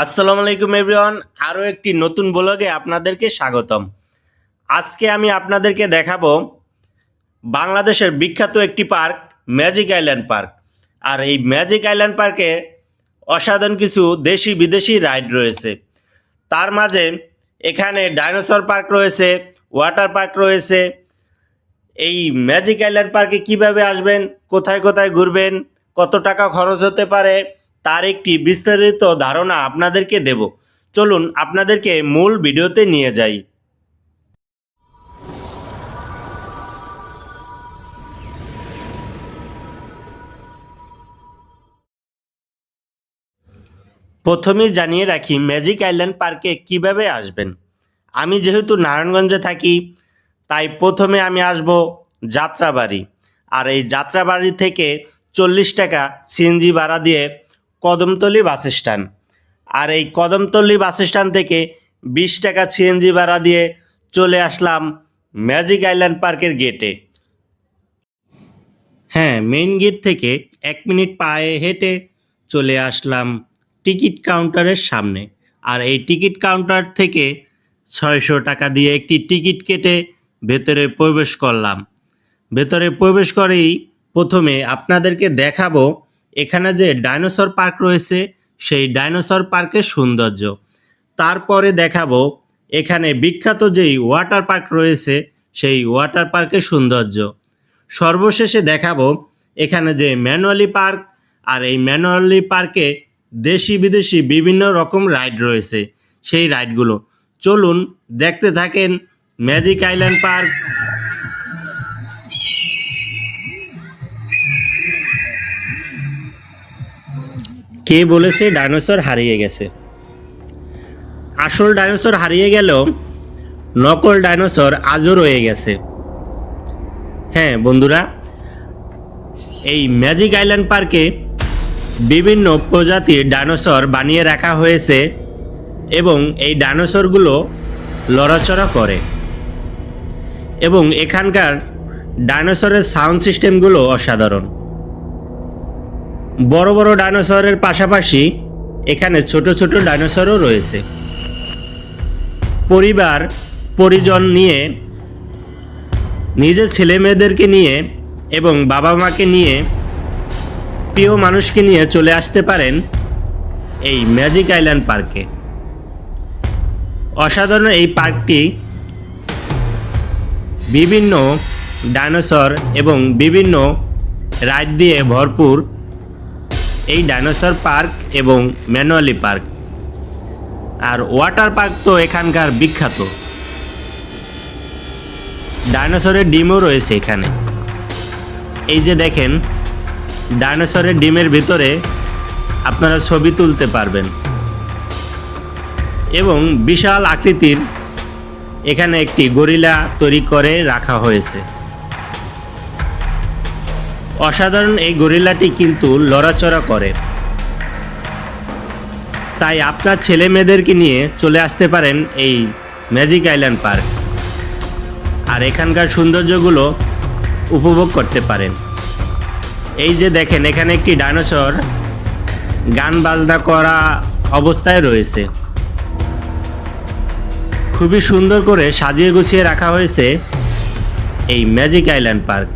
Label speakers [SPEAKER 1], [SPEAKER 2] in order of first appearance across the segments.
[SPEAKER 1] আসসালামু আলাইকুম এভরিওয়ান আরও একটি নতুন ব্লগে আপনাদেরকে স্বাগতম। আজকে আমি আপনাদেরকে দেখাবো বাংলাদেশের বিখ্যাত একটি পার্ক, ম্যাজিক আইল্যান্ড পার্ক। আর এই ম্যাজিক আইল্যান্ড পার্কে অসাধারণ কিছু দেশি বিদেশি রাইড রয়েছে। তার মাঝে এখানে ডাইনোসর পার্ক রয়েছে, ওয়াটার পার্ক রয়েছে। এই ম্যাজিক আইল্যান্ড পার্কে কীভাবে আসবেন, কোথায় কোথায় ঘুরবেন, কত টাকা খরচ হতে পারে তার একটি বিস্তারিত ধারণা আপনাদেরকে দেব। চলুন আপনাদেরকে মূল ভিডিওতে নিয়ে যাই। প্রথমেই জানিয়ে রাখি, ম্যাজিক আইল্যান্ড পার্কে কীভাবে আসবেন? আমি যেহেতু নারায়ণগঞ্জে থাকি, তাই প্রথমে আমি আসব যাত্রাবাড়ি। আর এই যাত্রাবাড়ি থেকে চল্লিশ টাকা সিএনজি ভাড়া দিয়ে কদমতলি বাস স্ট্যান্ড। আর এই কদমতলি বাস স্ট্যান্ড থেকে বিশ টাকা সিএনজি ভাড়া দিয়ে চলে আসলাম ম্যাজিক আইল্যান্ড পার্কের গেটে। হ্যাঁ মেইন গেট থেকে এক মিনিট পায়ে হেঁটে চলে আসলাম টিকিট কাউন্টারের সামনে। আর এই টিকিট কাউন্টার থেকে ছয়শো টাকা দিয়ে একটি টিকিট কেটে ভেতরে প্রবেশ করলাম। ভেতরে প্রবেশ করেই প্রথমে আপনাদেরকে দেখাবো এখানে যে ডাইনোসর পার্ক রয়েছে, সেই ডাইনোসর পার্কের সৌন্দর্য। তারপরে দেখাবো, এখানে বিখ্যাত যেই ওয়াটার পার্ক রয়েছে, সেই ওয়াটার পার্কের সৌন্দর্য। সর্বশেষে দেখাবো, এখানে যে ম্যানুয়ালি পার্ক, আর এই ম্যানুয়ালি পার্কে দেশি বিদেশি বিভিন্ন রকম রাইড রয়েছে, সেই রাইডগুলো। চলুন, দেখতে থাকেন ম্যাজিক আইল্যান্ড পার্ক। কে বলেছে ডাইনোসর হারিয়ে গেছে? আসল ডাইনোসর হারিয়ে গেলেও নকল ডাইনোসর আজও রয়ে গেছে। হ্যাঁ বন্ধুরা, এই ম্যাজিক আইল্যান্ড পার্কে বিভিন্ন প্রজাতির ডাইনোসর বানিয়ে রাখা হয়েছে এবং এই ডাইনোসরগুলো লড়াচড়া করে। এবং এখানকার ডাইনোসরের সাউন্ড সিস্টেমগুলো অসাধারণ। বড় বড় ডাইনোসরের পাশাপাশি এখানে ছোট ছোট ডাইনোসরও রয়েছে। পরিবার, পরিজন নিয়ে, নিজের ছেলে মেয়েদেরকে নিয়ে এবং বাবা মাকে নিয়ে, প্রিয় মানুষকে নিয়ে চলে আসতে পারেন এই ম্যাজিক আইল্যান্ড পার্কে। অসাধারণ এই পার্কটি বিভিন্ন ডাইনোসর এবং বিভিন্ন রাইড দিয়ে ভরপুর। এই ডাইনোসর পার্ক এবং ম্যানুয়ালি পার্ক। আর ওয়াটার পার্ক তো এখানকার বিখ্যাত। ডাইনোসরের ডিমও রয়েছে এখানে। এই যে দেখেন, ডাইনোসরের ডিমের ভিতরে আপনারা ছবি তুলতে পারবেন। এবং বিশাল আকৃতির এখানে একটি গরিলা তৈরি করে রাখা হয়েছে। অসাধারণ এই গরিলাটি কিন্তু লড়াচড়া করে। তাই আপনার ছেলে মেয়েদেরকে নিয়ে চলে আসতে পারেন এই ম্যাজিক আইল্যান্ড পার্ক। আর এখানকার সৌন্দর্যগুলো উপভোগ করতে পারেন। এই যে দেখেন, এখানে একটি ডাইনোসর গান বাজনা করা অবস্থায় রয়েছে। খুবই সুন্দর করে সাজিয়ে গুছিয়ে রাখা হয়েছে এই ম্যাজিক আইল্যান্ড পার্ক।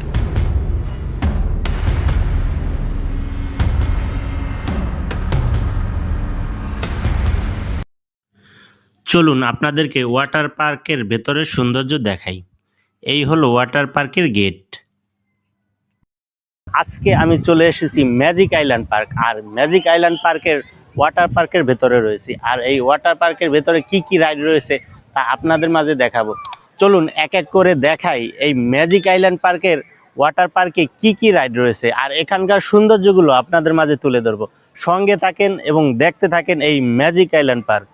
[SPEAKER 1] চলুন আপনাদেরকে ওয়াটার পার্কের ভেতরের সৌন্দর্য দেখাই। এই হলো ওয়াটার পার্কের গেট। আজকে আমি চলে এসেছি ম্যাজিক আইল্যান্ড পার্ক, আর ম্যাজিক আইল্যান্ড পার্কের ওয়াটার পার্কের ভেতরে রয়েছি। আর এই ওয়াটার পার্কের ভেতরে কি কি রাইড রয়েছে তা আপনাদের মাঝে দেখাবো। চলুন এক এক করে দেখাই এই ম্যাজিক আইল্যান্ড পার্কের ওয়াটার পার্কে কি কি রাইড রয়েছে, আর এখানকার সৌন্দর্যগুলো আপনাদের মাঝে তুলে ধরবো। সঙ্গে থাকেন এবং দেখতে থাকেন এই ম্যাজিক আইল্যান্ড পার্ক।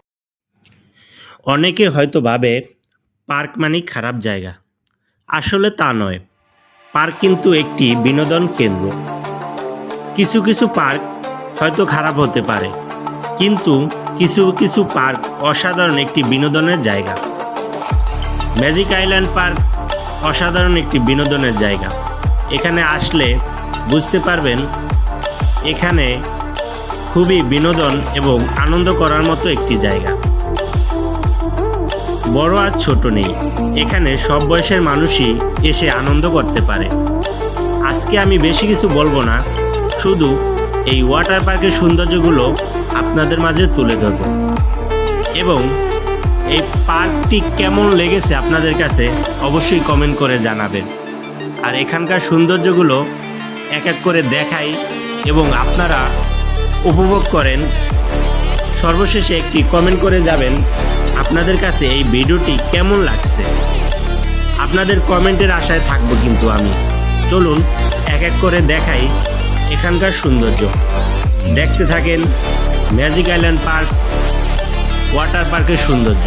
[SPEAKER 1] অনেকে হয়তো ভাবে পার্ক মানে খারাপ জায়গা। আসলে তা নয়। পার্ক কিন্তু একটি বিনোদন কেন্দ্র। কিছু কিছু পার্ক হয়তো খারাপ হতে পারে, কিন্তু কিছু কিছু পার্ক অসাধারণ একটি বিনোদনের জায়গা। ম্যাজিক আইল্যান্ড পার্ক অসাধারণ একটি বিনোদনের জায়গা। এখানে আসলে বুঝতে পারবেন, এখানে খুবই বিনোদন এবং আনন্দ করার মতো একটি জায়গা। বড় আর ছোট নেই। এখানে সব বয়সের মানুষই এসে আনন্দ করতে পারে। আজকে আমি বেশি কিছু বলব না, শুধু এই ওয়াটার পার্কের সৌন্দর্যগুলো আপনাদের মাঝে তুলে ধরব। এবং এই পার্কটি কেমন লেগেছে আপনাদের কাছে অবশ্যই কমেন্ট করে জানাবেন। আর এখানকার সৌন্দর্যগুলো এক এক করে দেখাই এবং আপনারা উপভোগ করেন। সর্বশেষে একটি কমেন্ট করে যাবেন আপনাদের কাছে এই ভিডিওটি কেমন লাগছে? আপনাদের কমেন্টের আশায় থাকব কিন্তু আমি। চলুন এক এক করে দেখাই এখানকার সৌন্দর্য। দেখতে থাকেন ম্যাজিক আইল্যান্ড পার্ক ওয়াটার পার্কের সৌন্দর্য।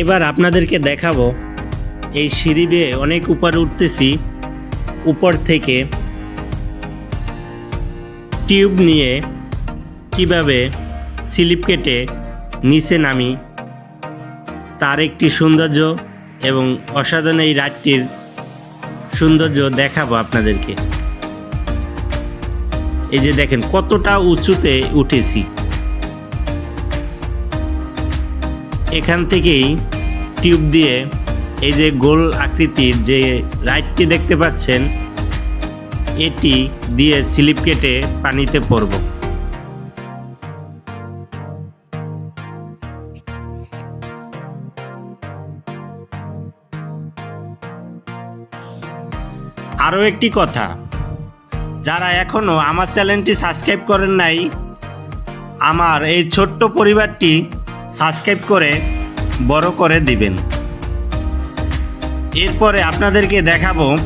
[SPEAKER 1] এবার আপনাদেরকে দেখাবো। এই সিঁড়ি বেয়ে অনেক উপরে উঠতেছি। উপর থেকে টিউব নিয়ে কীভাবে স্লিপ কেটে নিচে নামি, তার একটি সৌন্দর্য এবং অসাধারণ এই রাতটির সৌন্দর্য দেখাবো আপনাদেরকে। এই যে দেখেন, কতটা উঁচুতে উঠেছি। এখান থেকেই টিউব দিয়ে এই যে গোল আকৃতির যে রাইডটি দেখতে পাচ্ছেন, এটি দিয়ে স্লিপ কেটে পানিতে পড়ব আরও একটি কথা, যারা এখনও আমার চ্যানেলটি সাবস্ক্রাইব করেন নাই, আমার এই ছোট্ট পরিবারটি সাবস্ক্রাইব করে বড় করে দিবেন। এরপরে আপনাদেরকে দেখাবো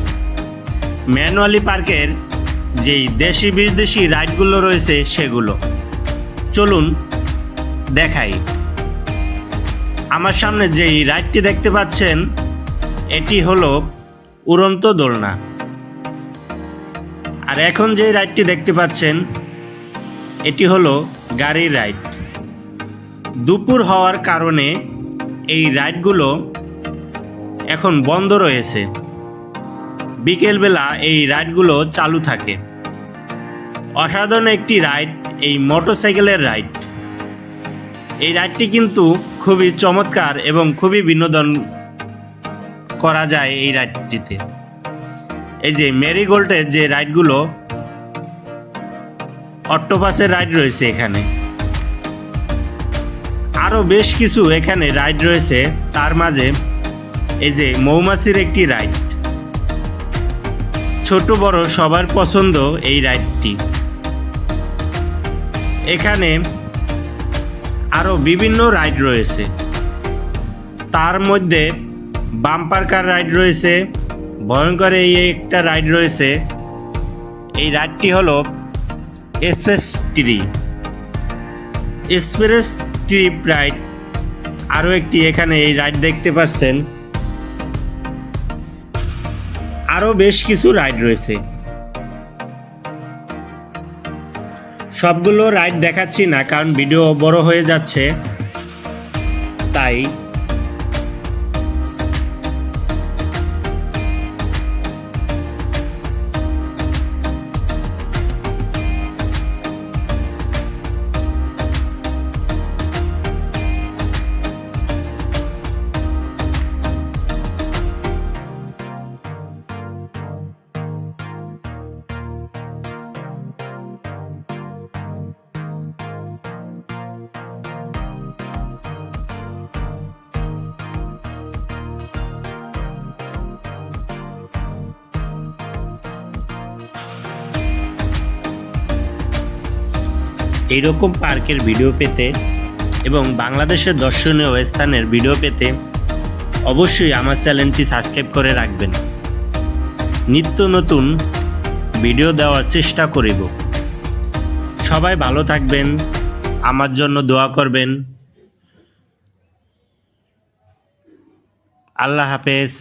[SPEAKER 1] ম্যানুয়ালি পার্কের যেই দেশি বিদেশি রাইডগুলো রয়েছে সেগুলো। চলুন দেখাই। আমার সামনে যেই রাইডটি দেখতে পাচ্ছেন, এটি হলো উড়ন্ত দোলনা। আর এখন যে রাইডটি দেখতে পাচ্ছেন, এটি হলো গাড়ির রাইড। দুপুর হওয়ার কারণে এই রাইডগুলো এখন বন্ধ রয়েছে। বিকেলবেলা এই রাইডগুলো চালু থাকে। অসাধারণ একটি রাইড, এই মোটরসাইকেলের রাইড। এই রাইডটি কিন্তু খুবই চমৎকার এবং খুবই বিনোদন করা যায় এই রাইডটিতে। এই যে মেরিগোল্ডের যে রাইডগুলো, অক্টোপাসের রাইড রয়েছে এখানে। আরও বেশ কিছু এখানে রাইড রয়েছে। তার মাঝে এই যে মৌমাছির একটি রাইড। ছোট বড় সবার পছন্দ এই রাইডটি। এখানে আরও বিভিন্ন রাইড রয়েছে। তার মধ্যে বাম্পার কার রাইড রয়েছে, ভয়ঙ্কর এই একটা রাইড রয়েছে। এই রাইডটি হলো express tree express trip ride, আরও একটি এখানে এই রাইড দেখতে পাচ্ছেন। আরও বেশ কিছু রাইড রয়েছে। সবগুলো রাইড দেখাচ্ছি না, কারণ ভিডিও বড় হয়ে যাচ্ছে। তাই এইরকম পার্কের ভিডিও পেতে এবং বাংলাদেশের দর্শনীয় স্থানের ভিডিও পেতে অবশ্যই আমার চ্যানেলটি সাবস্ক্রাইব করে রাখবেন। নিত্য নতুন ভিডিও দেওয়ার চেষ্টা করিব। সবাই ভালো থাকবেন, আমার জন্য দোয়া করবেন। আল্লাহ হাফেজ।